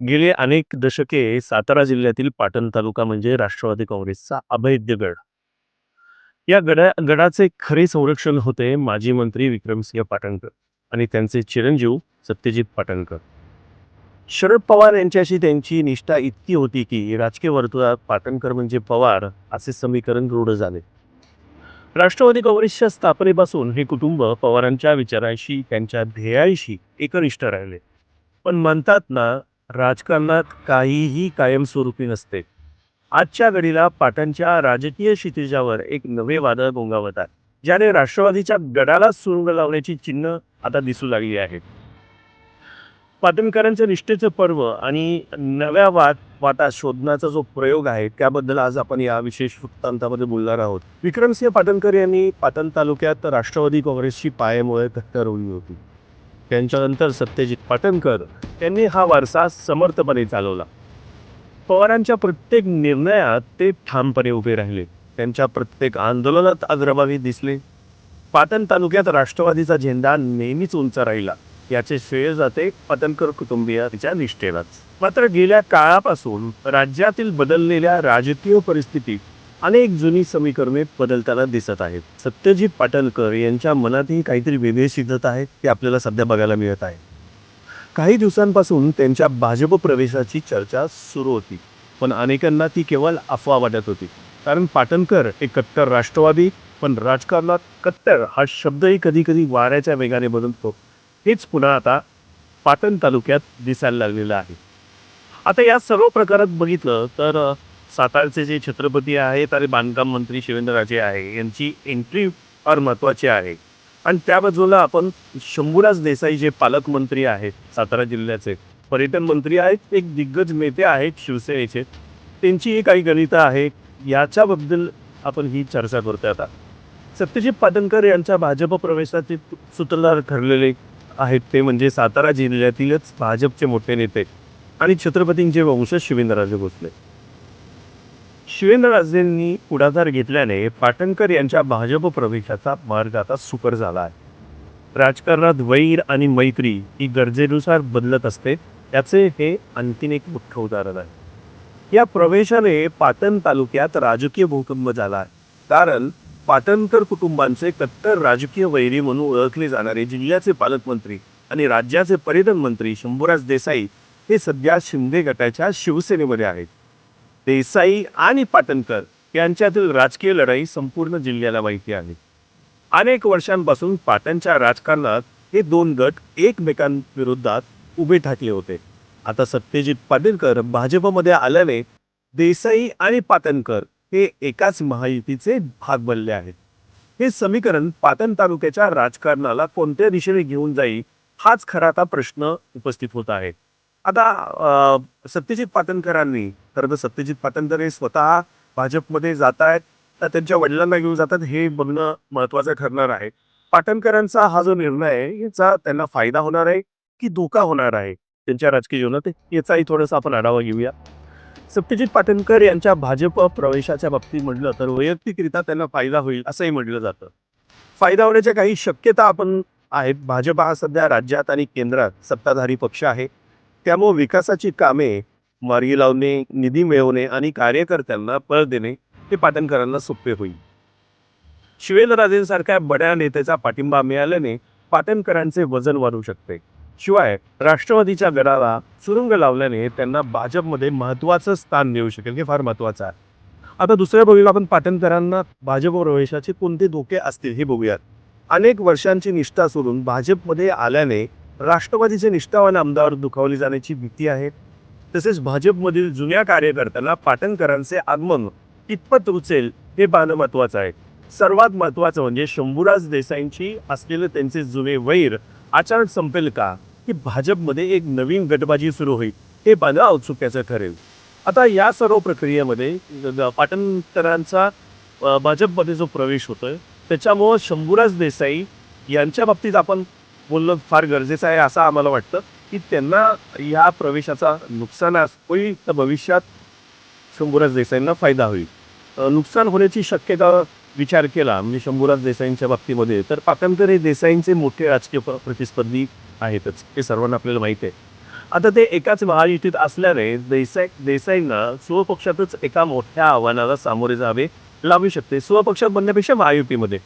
गेली अनेक दशके सातारा जिल्ह्यातील पाटण तालुका म्हणजे राष्ट्रवादी काँग्रेसचा अभेद्य गड. या गडा गडाचे खरे संरक्षण होते माजी मंत्री विक्रमसिंह पाटणकर आणि त्यांचे चिरंजीव सत्यजित पाटणकर. शरद पवार यांच्याशी त्यांची निष्ठा इतकी होती की राजकीय वर्तुळात पाटणकर म्हणजे पवार असे समीकरण रूढ झाले. राष्ट्रवादी काँग्रेसच्या स्थापनेपासून हे कुटुंब पवारांच्या विचारांशी त्यांच्या ध्येयांशी एकनिष्ठ राहिले. पण म्हणतात ना राजकारणात काहीही कायमस्वरूपी नसते. आजच्या घडीला पाटणच्या राजकीय क्षितिजावर एक नवे वादळ गोंगावत आहे ज्याने राष्ट्रवादीच्या गडाला सुरुंग लावण्याची चिन्ह आता दिसू लागली आहेत पाटणकरांचं निष्ठेचं पर्व आणि नव्या वाद वाटा शोधण्याचा जो प्रयोग आहे त्याबद्दल आज आपण या विशेष वृत्तांतामध्ये बोलणार आहोत. विक्रमसिंह पाटणकर यांनी पाटण तालुक्यात राष्ट्रवादी काँग्रेसची पायामुळे घट्ट रोवली होती. त्यांच्यानंतर सत्यजित पाटणकर त्यांनी हा वारसा समर्थपणे चालवला. पवारांच्या प्रत्येक निर्णयात ते ठामपणे उभे राहिले. त्यांच्या प्रत्येक आंदोलनात अग्रभावी दिसले. पाटण तालुक्यात राष्ट्रवादीचा झेंडा नेहमीच उंच राहिला. याचे श्रेय जाते पाटणकर कुटुंबियांच्या निष्ठेलाच. मात्र गेल्या काळापासून राज्यातील बदललेल्या राजकीय परिस्थितीत अनेक जुनी समीकरणे बदलताना दिसत आहेत. सत्यजित पाटणकर यांच्या मनातही काहीतरी वेगळे शिजत आहे ते आपल्याला सध्या बघायला मिळत आहे. काही दिवसांपासून त्यांच्या भाजप प्रवेशाची चर्चा सुरू होती पण अनेकांना ती केवळ अफवा वाटत होती. कारण पाटणकर हे कट्टर राष्ट्रवादी पण राजकारणात कट्टर हा शब्दही कधी कधी वाऱ्याच्या वेगाने बदलतो. हेच पुन्हा आता पाटण तालुक्यात दिसायला लागलेलं आहे. आता या सर्व प्रकारात बघितलं तर सातारचे जे छत्रपती आहेत आणि बांधकाम मंत्री शिवेंद्रराजे आहे यांची एंट्री फार महत्त्वाची आहे. आणि त्या बाजूला आपण शंभूराज देसाई जे पालकमंत्री आहेत सातारा जिल्ह्याचे पर्यटन मंत्री आहेत एक दिग्गज नेते आहेत शिवसेनेचे त्यांची काही गणितं आहे याच्याबद्दल आपण ही चर्चा करतोय आता. सत्यजित पाटणकर यांच्या भाजप प्रवेशाचे सूत्रधार ठरलेले आहेत ते म्हणजे सातारा जिल्ह्यातीलच भाजपचे मोठे नेते आणि छत्रपतींचे वंशज शिवेंद्रराजे भोसले. शिवेंद्रराजेंनी पुढाकार घेतल्याने पाटणकर यांच्या भाजप प्रवेशाचा मार्ग आता सुकर झाला आहे. राजकारणात वैर आणि मैत्री ही गरजेनुसार बदलत असते त्याचे हे आणखीन एक मुख्य उदाहरण आहे. या प्रवेशाने पाटण तालुक्यात राजकीय भूकंप झाला आहे. कारण पाटणकर कुटुंबांचे कट्टर राजकीय वैरी म्हणून ओळखले जाणारे जिल्ह्याचे पालकमंत्री आणि राज्याचे पर्यटन मंत्री शंभूराज देसाई हे सध्या शिंदे गटाच्या शिवसेनेमध्ये आहेत. देसाई आणि पाटणकर यांच्यातील राजकीय लढाई संपूर्ण जिल्ह्याला माहिती आहे. अनेक वर्षांपासून पाटणच्या राजकारणात हे दोन गट एकमेकांविरोधात उभे ठाकले होते. आता सत्यजित पाटीलकर भाजपमध्ये आल्याने देसाई आणि पाटणकर हे एकाच महायुतीचे भाग बनले आहेत. हे समीकरण पाटण तालुक्याच्या राजकारणाला कोणत्या दिशेने घेऊन जाईल हाच खरा आता प्रश्न उपस्थित होत आहे. आता सत्यजित पाटणकरांनी खरं तर सत्यजित पाटणकर हे स्वतः भाजपमध्ये जात आहेत तर त्यांच्या वडिलांना घेऊन जातात हे बघणं महत्वाचं ठरणार आहे. पाटणकरांचा हा जो निर्णय आहे याचा त्यांना फायदा होणार आहे की धोका होणार आहे त्यांच्या राजकीय जीवनात? याचाही थोडासा आपण आढावा घेऊया. सत्यजित पाटणकर यांच्या भाजप प्रवेशाच्या बाबतीत म्हटलं तर वैयक्तिकरित्या त्यांना फायदा होईल असंही म्हटलं जातं. फायदा होण्याच्या काही शक्यता आपण आहेत. भाजप हा सध्या राज्यात आणि केंद्रात सत्ताधारी पक्ष आहे. त्यामुळे विकासाची कामे मार्गी लावणे निधी मिळवणे आणि कार्यकर्त्यांना पळ देणे हे पाटणकरांना सोपे होईल. शिवेंद्रराजेंसारख्या बड्या नेत्याचा पाठिंबा मिळाल्याने पाटणकरांचे वजन वाढू शकते. शिवाय राष्ट्रवादीच्या गडाला सुरुंग लावल्याने त्यांना भाजपमध्ये महत्वाचं स्थान मिळू शकेल हे फार महत्वाचं आहे. आता दुसऱ्या बघूया आपण पाटणकरांना भाजप प्रवेशाचे कोणते धोके असतील हे बघूयात. अनेक वर्षांची निष्ठा सोडून भाजपमध्ये आल्याने राष्ट्रवादीचे निष्ठावान आमदार दुखावले जाण्याची भीती आहे. तसेच भाजपमधील जुन्या कार्यकर्त्यांना पाटणकरांचे आगमन कितपत रुचेल हे पाहणं महत्वाचं आहे. सर्वात महत्वाचं म्हणजे शंभूराज देसाईंची असलेले त्यांचे जुने वैर अचानक संपेल का? की भाजपमध्ये एक नवीन गटबाजी सुरू होईल? हे पाहणं औत्सुक्याचं ठरेल. आता या सर्व प्रक्रियेमध्ये पाटणकरांचा भाजपमध्ये जो प्रवेश होतोय त्याच्यामुळं शंभूराज देसाई यांच्या बाबतीत आपण बोलणं फार गरजेचं आहे असं आम्हाला वाटतं की त्यांना या प्रवेशाचा नुकसानास होईल तर भविष्यात शंभूराज देसाईंना फायदा होईल. नुकसान होण्याची शक्यता विचार केला म्हणजे शंभूराज देसाईंच्या बाबतीमध्ये तर पाटणकर हे देसाईंचे मोठे राजकीय प्रतिस्पर्धी आहेतच हे सर्वांना आपल्याला माहीत आहे. आता ते एकाच महायुतीत असल्याने देसाई देसाईंना स्वपक्षातच एका मोठ्या आव्हानाला सामोरे जावे लागू शकते. स्वपक्षात बनण्यापेक्षा महायुतीमध्ये.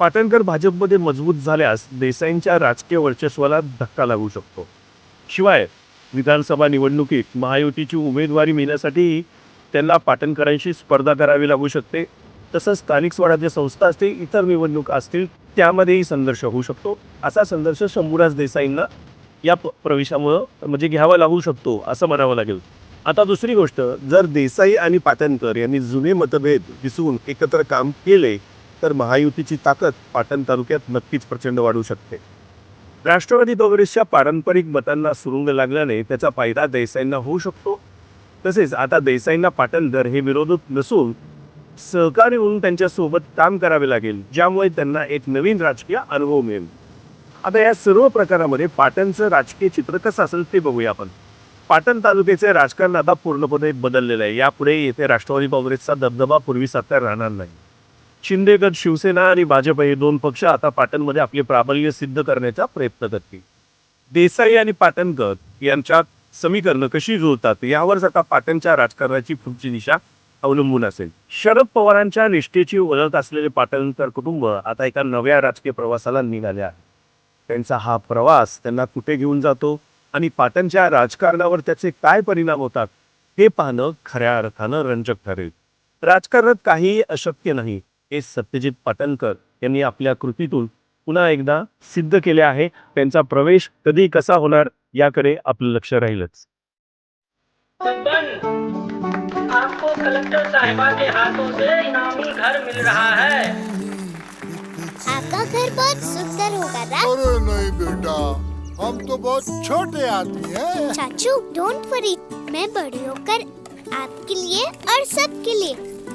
पाटणकर भाजपमध्ये मजबूत झाल्यास देसाईंच्या राजकीय वर्चस्वाला धक्का लागू शकतो. शिवाय विधानसभा निवडणुकीत महायुतीची उमेदवारी मिळण्यासाठी त्यांना पाटणकरांशी स्पर्धा करावी लागू शकते. तसंच स्थानिक स्वराज्य संस्था असतील इतर निवडणुका असतील त्यामध्येही संघर्ष होऊ शकतो. असा संघर्ष शंभूराज देसाईंना या प्रवेशामुळं म्हणजे घ्यावा लागू शकतो असं म्हणावं लागेल. आता दुसरी गोष्ट जर देसाई आणि पाटणकर यांनी जुने मतभेद दिसून एकत्र काम केले तर महायुतीची ताकद पाटण तालुक्यात नक्कीच प्रचंड वाढू शकते. राष्ट्रवादी काँग्रेसच्या पारंपरिक मतांना सुरुंग लागल्याने त्याचा फायदा देसाईंना होऊ शकतो. तसेच आता देसाईंना पाटणकर हे विरोधक नसून सहकारी होऊन त्यांच्यासोबत काम करावे लागेल ज्यामुळे त्यांना एक नवीन राजकीय अनुभव मिळेल. आता या सर्व प्रकारामध्ये पाटणचं राजकीय चित्र कसं असेल ते बघूया आपण. पाटण तालुक्याचे राजकारण आता पूर्णपणे बदललेलं आहे. यापुढे येथे राष्ट्रवादी काँग्रेसचा दबदबा पूर्वीसारखा राहणार नाही. शिंदेगड शिवसेना आणि भाजप हे दोन पक्ष आता पाटणमध्ये आपले प्राबल्य सिद्ध करण्याचा प्रयत्न करतील. देसाई आणि पाटणकर यांच्यात समीकरणं कशी जुळतात यावरच आता पाटणच्या राजकारणाची पुढची दिशा अवलंबून असेल. शरद पवारांच्या निष्ठेची ओळख असलेले पाटणकर कुटुंब आता एका नव्या राजकीय प्रवासाला निघाले आहे. त्यांचा हा प्रवास त्यांना कुठे घेऊन जातो आणि पाटणच्या राजकारणावर त्याचे काय परिणाम होतात हे पाहणं खऱ्या अर्थानं रंजक ठरेल. राजकारणात काही अशक्य नाही. हे सत्यजित पाटणकर यांनी आपल्या कृतीतून पुन्हा एकदा सिद्ध केले आहे. त्यांचा प्रवेश कधी कसा होणार याकडे आपलं लक्ष राहीलच. आपको कलेक्टर साहिबा के हाथों से इनामी घर मिल रहा है। आपका घर बहुत सुंदर होगा ना अरे नहीं बेटा हम तो बहुत छोटे आदमी हैं। चाचू डोंट वरी मैं बड़ी होकर आपके लिए और सबके लिए